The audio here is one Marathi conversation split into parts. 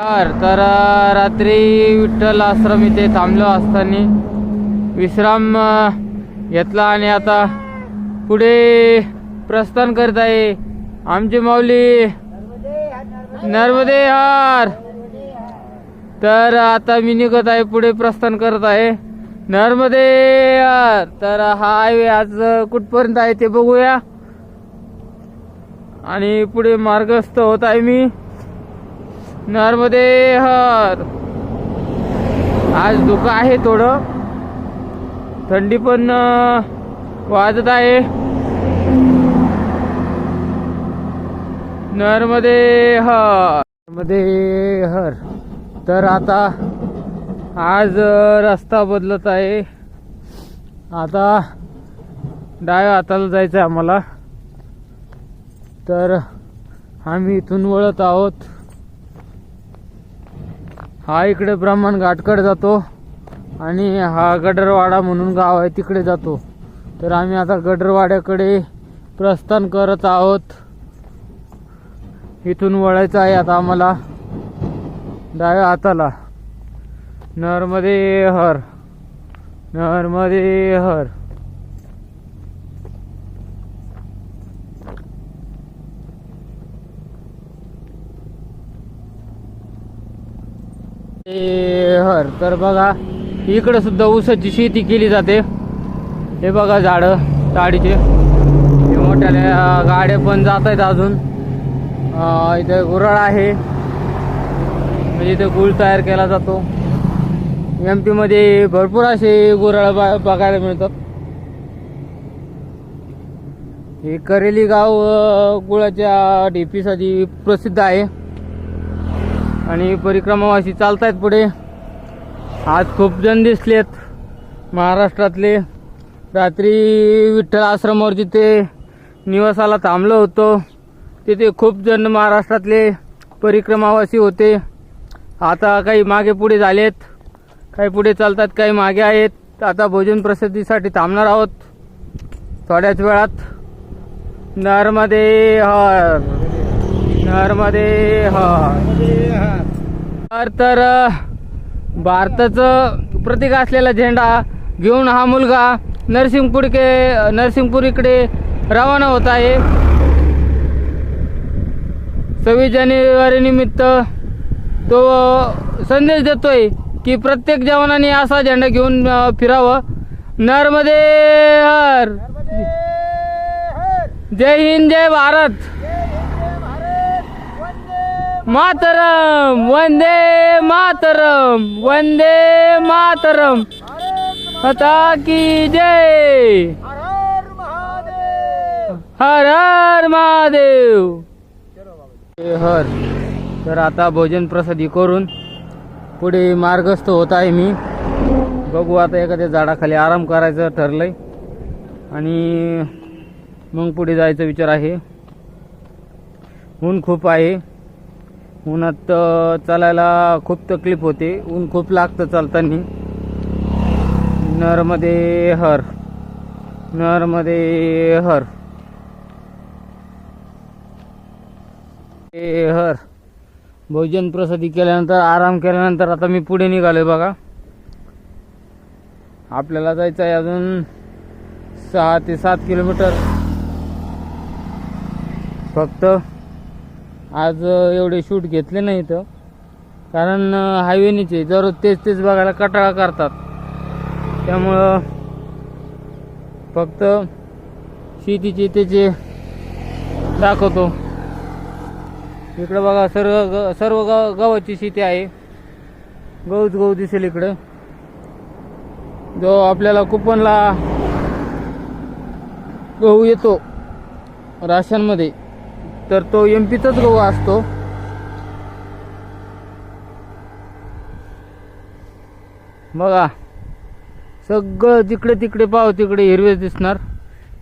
तर तर रात्री विठ्ठल आश्रम इथे थांबलो असताना विश्राम घेतला आणि आता पुढे प्रस्थान करत आहे आमची माऊली नर्मदे हार. तर आता मी निघत आहे पुढे प्रस्थान करत आहे नर्मदे हार. तर हा हायवे आज कुठपर्यंत आहे ते बघूया. आणि पुढे मार्गस्थ होत आहे मी. नर्मदे हर. आज धुकं आहे थोडं. थंडी पण वाजत आहे. नर्मदे हर. नर्मदे हर. तर आता आज रस्ता बदलत आहे. आता डाव्या हाताला जायचं आहे आम्हाला. तर आम्ही इथून वळत आहोत. हा इकडे ब्राह्मण घाटकडे जातो आणि हा गडरवाडा म्हणून गाव आहे तिकडे जातो. तर आम्ही आता गडरवाड्याकडे प्रस्थान करत आहोत. इथून वळायचं आहे आता आम्हाला. डाव्या हाताला. नर्मदे हर नर्मदे हर ए हर तर बघा इकडे सुद्धा ऊसाची शेती केली जाते. हे बघा झाडं ताडीचे. हे मोठ्याल्या गाड्या पण जात आहेत अजून. इथे गुराळ आहे. म्हणजे इथे गुळ तयार केला जातो. एममध्ये भरपूर असे गुराळ बघायला मिळतात. हे करेली गाव गुळाच्या ढेपीसाठी प्रसिद्ध आहे. आणि परिक्रमावासी चालतायत पुढे. आज खूप जण दिसलेत. महाराष्ट्रातले रात्री विठ्ठल आश्रमावर जिथे निवासाला थांबलो होतो तिथे खूप जण महाराष्ट्रातले परिक्रमावासी होते. आता काही मागे पुढे झालेत. काही पुढे चालतात काही मागे आहेत. आता भोजन प्रसिद्धीसाठी थांबणार आहोत. थोड्याच वेळात. नरमध्ये शहरमध्ये हा. हर तर तर भारताचं प्रतीक असलेला झेंडा घेऊन हा मुलगा नरसिंहपूर के नरसिंगपूर इकडे रवाना होत आहे. सव्वीस जानेवारी निमित्त तो संदेश देतोय की प्रत्येक जवानाने असा झेंडा घेऊन फिरावं. नर्मदे हर! जय हिंद जय भारत! मातरम वंदे मातरम वंदे मातरम. हता की जय. हर हर महादेव. हर. तर आता भोजन प्रसादी करून पुढे मार्गस्थ होत आहे मी. बघू आता एखाद्या झाडाखाली आराम करायचं ठरलंय. आणि मग पुढे जायचा विचार आहे. ऊन खूप आहे. उन्हात चालायला खूप तकलीफ होते. ऊन खूप लागतं चालताना. नरमध्ये हर. नरमध्ये हर. ए हर. भोजन प्रसादी केल्यानंतर आराम केल्यानंतर आता मी पुढे निघालोय बघा. आपल्याला जायचं आहे अजून सहा ते सात किलोमीटर. फक्त आज एवढे शूट घेतले नाही इथं. कारण हायवेनीचे जर तेच तेच बघायला कटाळा करतात. त्यामुळं फक्त शेतीचे त्याचे दाखवतो. इकडं बघा सर्व ग सर्व गाव गावाची शेती आहे. गहूच गहू दिसेल इकडं. जो आपल्याला कुपनला गहू येतो राशनमध्ये. तर तो एम पीचाच गहू असतो. बघा. सगळं जिकडे तिकडे पाव तिकडे हिरवेच दिसणार.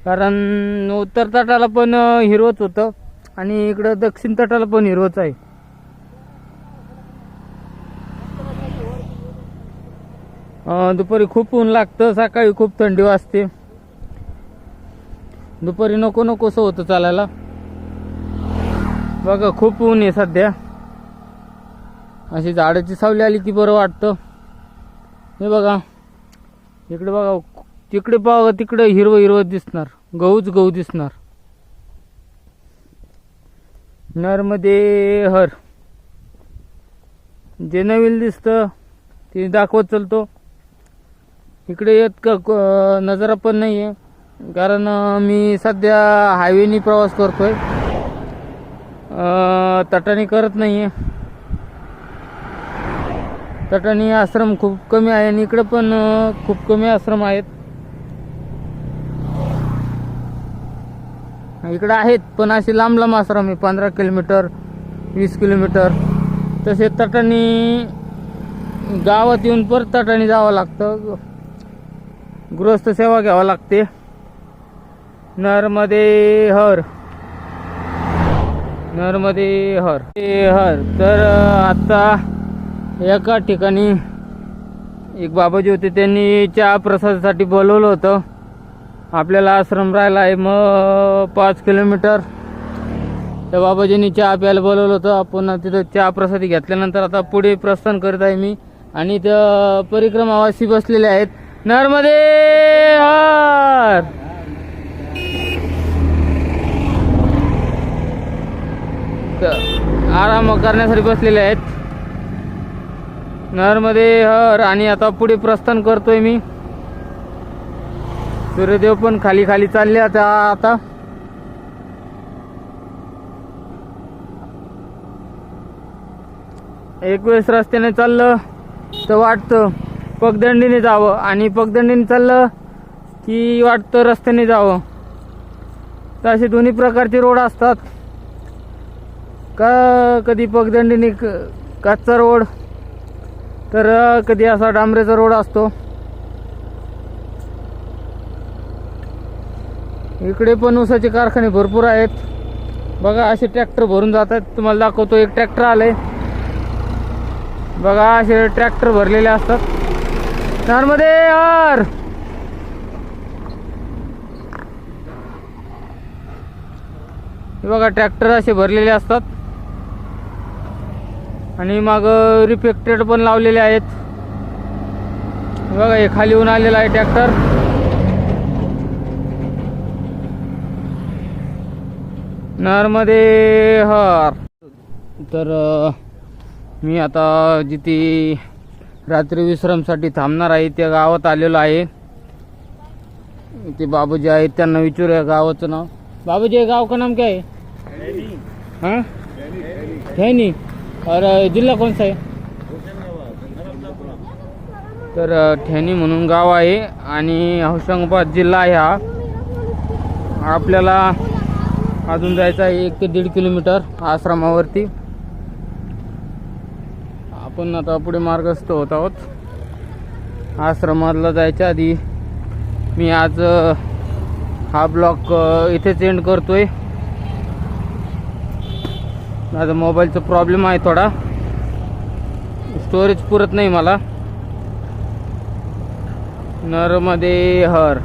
कारण उत्तर तटाला पण हिरवंच होतं. आणि इकडं दक्षिण तटाला पण हिरवंच आहे. दुपारी खूप ऊन लागतं. सकाळी खूप थंडी वाजते. दुपारी नको नकोसं होतं चालायला. बघा खूप ऊन आहे सध्या. अशी झाडाची सावली आली की बरं वाटतं. हे बघा इकडे बघा तिकडे पाहा तिकडे हिरवं हिरवं दिसणार. गहूच गहू दिसणार. नर्मदे हर जे नवीन दिसतं ते दाखवत चालतो. इकडे येत का क- नजारा पण नाही आहे कारण मी सध्या हायवेनी प्रवास करतोय. तटाने करत नाही आहे तटाणी आश्रम खूप कमी आहे आणि इकडं पण खूप कमी आश्रम आहेत. इकडं आहेत पण असे लांब लांब आश्रम आहे पंधरा किलोमीटर वीस किलोमीटर. तसे तटाने गावात येऊन परत तटाने जावं लागतं. गृहस्थ सेवा घ्यावं लागते. नरमध्ये हर. नर्मदे हर. ते हर. तर आता एका ठिकाणी एक बाबाजी होते. त्यांनी चहा प्रसादासाठी बोलवलं होतं. आपल्याला आश्रम राहिला आहे. मग पाच किलोमीटर त्या बाबाजींनी चहा प्यायला बोलवलं होतं. आपण तिथं चहा प्रसादी घेतल्यानंतर आता पुढे प्रस्थान करत आहे मी. आणि त्या परिक्रमावासी बसलेले आहेत. नर्मदे हर! तर आराम करण्यासाठी बसलेले आहेत. नरमध्ये हर आणि आता पुढे प्रस्थान करतोय मी. सूर्यदेव पण खाली खाली चालले आता आता. एक वेळेस रस्त्याने चाललं तर वाटतं पगदंडीने जावं आणि पगदंडीने चाललं की वाटतं रस्त्याने जावं. तर असे दोन्ही प्रकारचे रोड असतात. का कधी पगदंडीने क- कच्चा रोड? तर कधी असा डांबरेचा रोड असतो. इकडे पण ऊसाचे कारखाने भरपूर आहेत. बघा असे ट्रॅक्टर भरून जात आहेत तुम्हाला दाखवतो एक ट्रॅक्टर आलंय. बघा असे ट्रॅक्टर भरलेले असतात. त्यामध्ये यार बघा ट्रॅक्टर असे भरलेले असतात. आणि माग रिफ्लेक्टेड पण लावलेले आहेत. बघा हे खाली येऊन आलेला आहे ट्रॅक्टर नरमध्ये हर. तर मी आता जिथे रात्री विश्रामसाठी थांबणार आहे त्या गावात आलेलो आहे. ते बाबूजी आहेत त्यांना विचारूया गावाचं नाव. बाबूजी गाव का नाम क्या है? खैनी? और जिल्हा कोणता आहे? तर ठेणी म्हणून गाव आहे आणि होशंगाबाद जिल्हा आहे हा. आपल्याला अजून जायचं आहे एक ते दीड किलोमीटर आश्रमावरती. आपण आता पुढे मार्गस्थ होत आहोत. आश्रमाला जायच्या आधी मी आज हा ब्लॉक इथेच एंड करतोय. माझा मोबाईलचा प्रॉब्लेम आहे थोडा. स्टोरेज पुरत नाही मला. नरमध्ये हर.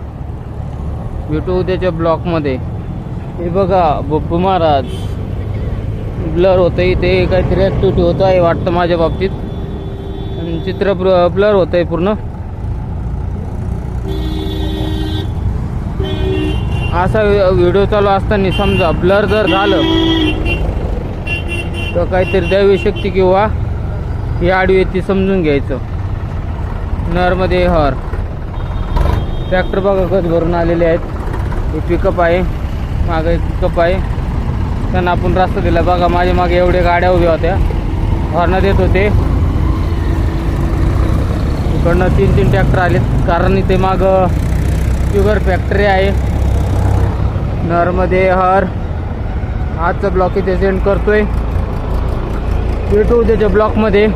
भेटू उद्याच्या ब्लॉकमध्ये. हे बघा बप्पू महाराज. ब्लर होतं इथे काहीतरी ॲक्टिव्हिटी होतं आहे वाटतं माझ्या बाबतीत. आणि चित्र ब्लर होत आहे पूर्ण. असा व्हिडिओ चालू असताना समजा ब्लर जर झालं तर काहीतरी दैवी शक्ती किंवा ही आडवी आहे ती समजून घ्यायचं. नरमध्ये हर. ट्रॅक्टर बघा कच भरून आलेले आहेत. हे पिकअप आहे. मागं एक पिकअप आहे. त्यांना आपण रस्ता दिला. बघा माझ्या मागे एवढे गाड्या उभ्या होत्या. हॉर्न देत होते. इकडनं तीन तीन ट्रॅक्टर आलेत. कारण इथे मागं शुगर फॅक्टरी आहे. नरमध्ये हर. आजचा ब्लॉक इथे सेंड करतोय. भेटू उद्याच्या ब्लॉकमध्ये